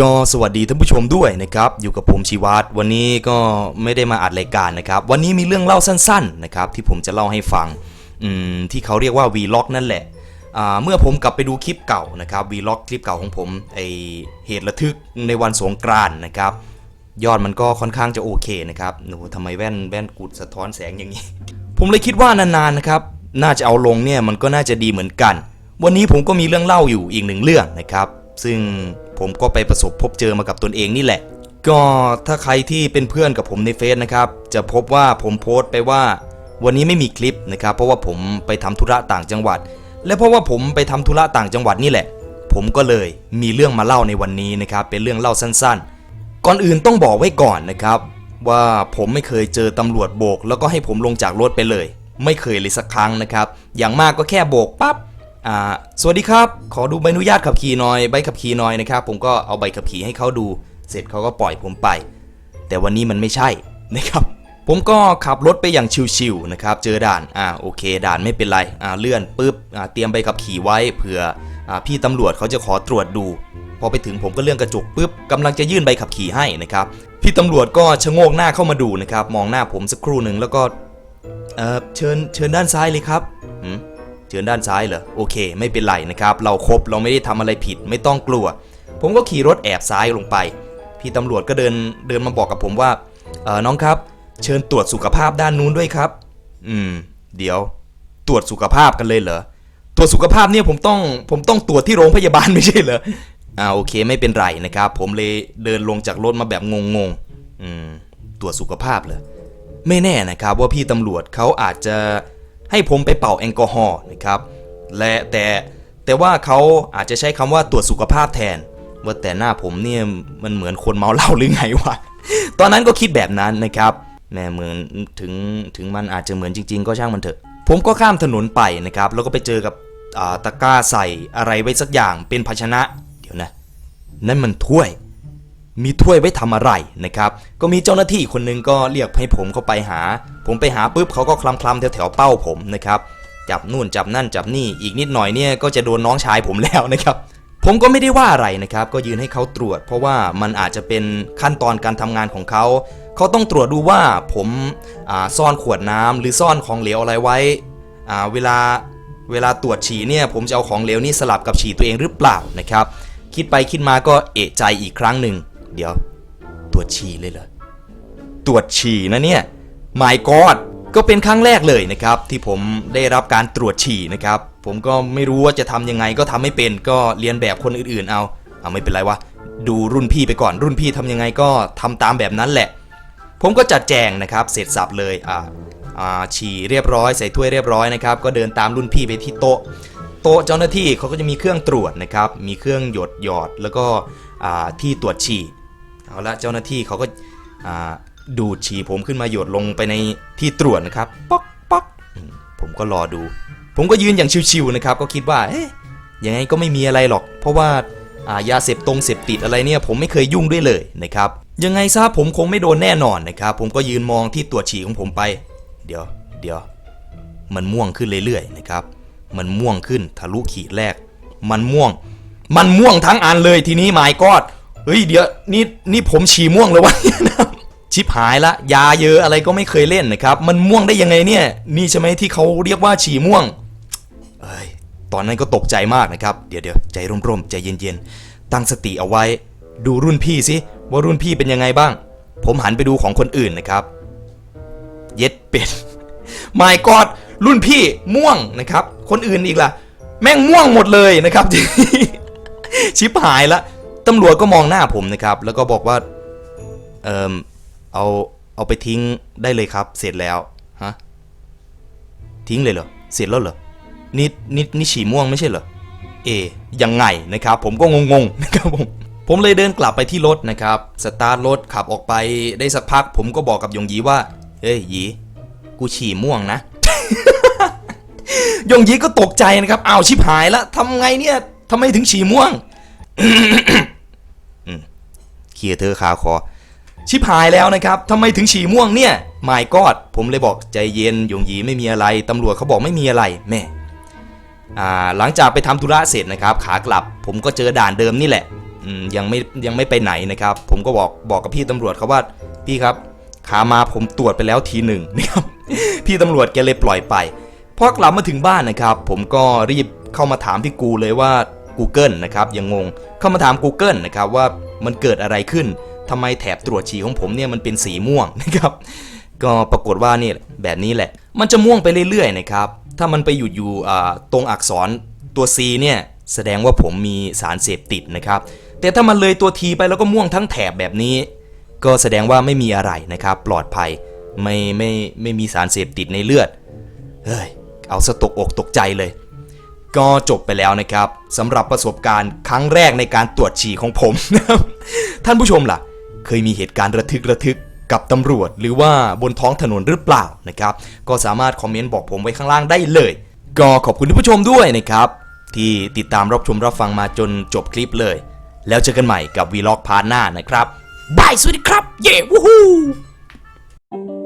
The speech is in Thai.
ก็สวัสดีท่านผู้ชมด้วยนะครับ อยู่กับผมชีวัตรวันนี้ก็ไม่ได้มาอัดรายการนะครับ วันนี้มีเรื่องเล่าสั้นๆนะครับที่ผมจะเล่าให้ฟังที่เขาเรียกว่า Vlog นั่นแหละเมื่อผมกลับไปดูคลิปเก่านะครับ Vlog คลิปเก่าของผมไอเหตุระทึกในวันสงกรานต์นะครับ ยอดมันก็ค่อนข้างจะโอเคนะครับหนูทำไมแว่นแว่นกุดสะท้อนแสงอย่างนี้ ผมเลยคิดว่านานๆนะครับน่าจะเอาลงเนี่ยมันก็น่าจะดีเหมือนกัน วันนี้ผมก็มีเรื่องเล่าอยู่อีกหนึ่งเรื่องนะครับ ซึ่ง ผมก็ไปประสบพบเจอมากับตนเองนี่แหละ ก็ถ้าใครที่เป็นเพื่อนกับผมในเฟซนะครับ จะพบว่าผมโพสต์ไปว่า วันนี้ไม่มีคลิปนะครับ เพราะว่าผมไปทำธุระต่างจังหวัด และเพราะว่าผมไปทำธุระต่างจังหวัดนี่แหละ ผมก็เลยมีเรื่องมาเล่าในวันนี้นะครับ เป็นเรื่องเล่าสั้นๆ ก่อนอื่นต้องบอกไว้ก่อนนะครับ ว่าผมไม่เคยเจอตำรวจโบก แล้วก็ให้ผมลงจากรถไปเลย ไม่เคยเลยสักครั้งนะครับ อย่างมากก็แค่โบกปั๊บ สวัสดีครับ ขอดูใบอนุญาตขับขี่หน่อย ใบขับขี่หน่อยนะครับ ผมก็เอาใบขับขี่ให้เขาดู เสร็จเขาก็ปล่อยผมไป แต่วันนี้มันไม่ใช่นะครับ ผมก็ขับรถไปอย่างชิวๆนะครับ เจอด่าน อ่า โอเค ด่านไม่เป็นไร อ่า เลื่อนปุ๊บ อ่า เตรียมใบขับขี่ไว้เผื่อ อ่า พี่ตำรวจเขาจะขอตรวจดู พอไปถึงผมก็เลื่อนกระจกปุ๊บกำลังจะยื่นใบขับขี่ให้นะครับ พี่ตำรวจก็ชะโงกหน้าเข้ามาดูนะครับ มองหน้าผมสักครู่หนึ่งแล้วก็ เออเชิญ เชิญด้านซ้ายเลยครับหืม ชิญด้านซ้ายเหรอโอเค ไม่เป็นไรนะครับ เราครบเราไม่ได้ทำอะไรผิดไม่ต้องกลัว ผมก็ขี่รถแอบซ้ายลงไป พี่ตำรวจก็เดินเดินมาบอกกับผมว่าเออน้องครับ เชิญตรวจสุขภาพด้านนู้นด้วยครับ อืม เดี๋ยว ตรวจสุขภาพกันเลยเหรอตรวจสุขภาพเนี่ยผมต้องผมต้องตรวจที่โรงพยาบาลไม่ใช่เหรออ่าโอเคไม่เป็นไรนะครับ ผมเลยเดินลงจากรถมาแบบงงๆอืมตรวจสุขภาพเหรอไม่แน่นะครับว่าพี่ตำรวจเขาอาจจะ ให้ผมไปเป่าแอลกอฮอล์นะครับและแต่แต่ว่าเขาอาจจะใช้คำว่าตรวจสุขภาพแทน ว่าแต่หน้าผมเนี่ยมันเหมือนคนเมาเหล้าหรือไงวะตอนนั้นก็คิดแบบนั้นนะครับแม่เหมือนถึงถึงมันอาจจะเหมือนจริง ๆ ก็ช่างมันเถอะ ผมก็ข้ามถนนไปนะครับ แล้วก็ไปเจอกับตะกร้าใส่อะไรไว้สักอย่างเป็นภาชนะ เดี๋ยวนะ นั่นมันถ้วย มีถ้วยไว้ทำอะไรนะครับ ก็มีเจ้าหน้าที่คนหนึงก็เรียกให้ผมเข้าไปหา ผมไปหาปุ๊บเขาก็คลำคลำแถวแถวเป้าผมนะครับ จับนู่นจับนั่นจับนี่อีกนิดหน่อยเนี่ยก็จะโดนน้องชายผมแล้วนะครับผมก็ไม่ได้ว่าอะไรนะครับ ก็ยืนให้เขาตรวจ เพราะว่ามันอาจจะเป็นขั้นตอนการทำงานของเขา เขาต้องตรวจดูว่าผมาซ่อนขวดน้ำหรือซ่อนของเหลวอะไรไว้เวลาเวลาตรวจฉี่เนี่ยผมจะเอาของเหลวนี่สลับกับฉี่ตัวเองหรือเปล่านะครับ คิดไปคิดมาก็เอะใจอีกครั้งหนึ่ง เดี๋ยว ตรวจฉี่เลยเหรอ ตรวจฉี่นะเนี่ย my god ก็เป็นครั้งแรกเลยนะครับ ที่ผมได้รับการตรวจฉี่นะครับ ผมก็ไม่รู้ว่าจะทำยังไงก็ทำไม่เป็นก็เรียนแบบคนอื่นๆเอาเอาไม่เป็นไรวะดูรุ่นพี่ไปก่อนรุ่นพี่ทำยังไงก็ทำตามแบบนั้นแหละ ผมก็จัดแจงนะครับเสร็จสับเลยอ่าอ่าฉี่เรียบร้อยใส่ถ้วยเรียบร้อยนะครับก็เดินตามรุ่นพี่ไปที่โต๊ะโต๊ะเจ้าหน้าที่เขาก็จะมีเครื่องตรวจนะครับมีเครื่องหยดหยอดแล้วก็ที่ตรวจฉี่ เอาละเจ้าหน้าที่เขาก็ดูดฉี่ผมขึ้นมาหยดลงไปในที่ตรวจนะครับป๊อกป๊อกผมก็รอดู ผมก็ยืนอย่างชิวๆนะครับ ก็คิดว่าเอ๊ะยังไงก็ไม่มีอะไรหรอก เพราะว่าอ่ายาเสพตรงเสพติดอะไรเนี่ย ผมไม่เคยยุ่งด้วยเลยนะครับ ยังไงซะผมคงไม่โดนแน่นอนนะครับ ผมก็ยืนมองที่ตรวจฉี่ของผมไป เดี๋ยวเดี๋ยวมันม่วงขึ้นเรื่อยๆนะครับ มันม่วงขึ้นทะลุขีดแรก มันม่วง มันม่วงทั้งอันเลยทีนี้หมายกอด เฮ้ยเดี๋ยวนี่นี่ผมฉี่ม่วงเลยวะชิบหายละ ยาเยอะอะไรก็ไม่เคยเล่นนะครับ มันม่วงได้ยังไงเนี่ย นี่ใช่ไหมที่เขาเรียกว่าฉี่ม่วงเอ้ยตอนนั้นก็ตกใจมากนะครับ เดี๋ยวเดี๋ยวใจร่มๆใจเย็นๆ ตั้งสติเอาไว้ ดูรุ่นพี่สิว่ารุ่นพี่เป็นยังไงบ้าง ผมหันไปดูของคนอื่นนะครับ เย็ดเป็ด my god รุ่นพี่ม่วงนะครับ คนอื่นอีกล่ะ แม่งม่วงหมดเลยนะครับ ชิบหายละ ตำรวจก็มองหน้าผมนะครับ แล้วก็บอกว่า เอ่มเอาเอาไปทิ้งได้เลยครับ เสร็จแล้วฮะทิ้งเลยเหรอเสร็จแล้วเหรอนี่นี่นี่ฉี่ม่วงไม่ใช่เหรอเอยังไงนะครับ ผมก็งงๆนะครับผมผมเลยเดินกลับไปที่รถนะครับสตาร์ทรถขับออกไปได้สักพัก ผมก็บอกกับยงยีว่าเฮ้ยยีกูฉี่ม่วงนะยงยีก็ตกใจนะครับอ้าวชิบหายละทำไงเนี่ยทำไมถึงฉี่ม่วงียเธอขาคอชิบหายแล้วนะครับทำไมถึงฉี่ม่วงเนี่ยหมายกอดผมเลยบอกใจเย็นยงหยีไม่มีอะไรตำรวจเขาบอกไม่มีอะไรแม่หลังจากไปทำธุระเสร็จนะครับ ขากลับ ผมก็เจอด่านเดิมนี่แหละยังไม่ยังไม่ไปไหนนะครับ ผมก็บอกบอกกับพี่ตำรวจเขาว่าพี่ครับ ขามาผมตรวจไปแล้วทีหนึ่งนะครับพี่ตำรวจแกเลยปล่อยไปพอกลับมาถึงบ้านนะครับ ผมก็รีบเข้ามาถามพี่กูเลยว่า Google นะครับยังงงเข้ามาถาม Google นะครับว่ามันเกิดอะไรขึ้นทำไมแถบตรวจฉี่ของผมเนี่ยมันเป็นสีม่วงนะครับก็ปรากฏว่านี่แบบนี้แหละ มันจะม่วงไปเรื่อยๆนะครับถ้ามันไปอยู่อยู่ตรงอักษรตัว C เนี่ยแสดงว่าผมมีสารเสพติดนะครับ แต่ถ้ามันเลยตัว T ไปแล้วก็ม่วงทั้งแถบแบบนี้ ก็แสดงว่าไม่มีอะไรนะครับ ปลอดภัยไม่ไม่ไม่มีสารเสพติดในเลือดเฮ้ยเอาสะตกอกตกใจเลย ก็จบไปแล้วนะครับสำหรับประสบการณ์ครั้งแรกในการตรวจฉี่ของผม ท่านผู้ชมล่ะ เคยมีเหตุการณ์ระทึกระทึกกับตำรวจ หรือว่าบนท้องถนนหรือเปล่านะครับ ก็สามารถคอมเมนต์บอกผมไว้ข้างล่างได้เลย ก็ขอบคุณท่านผู้ชมด้วยนะครับ ที่ติดตามรับชมรับฟังมาจนจบคลิปเลย แล้วเจอกันใหม่กับวีล็อกพาร์ทหน้านะครับบายสวัสดีครับ เย้วู้ฮู้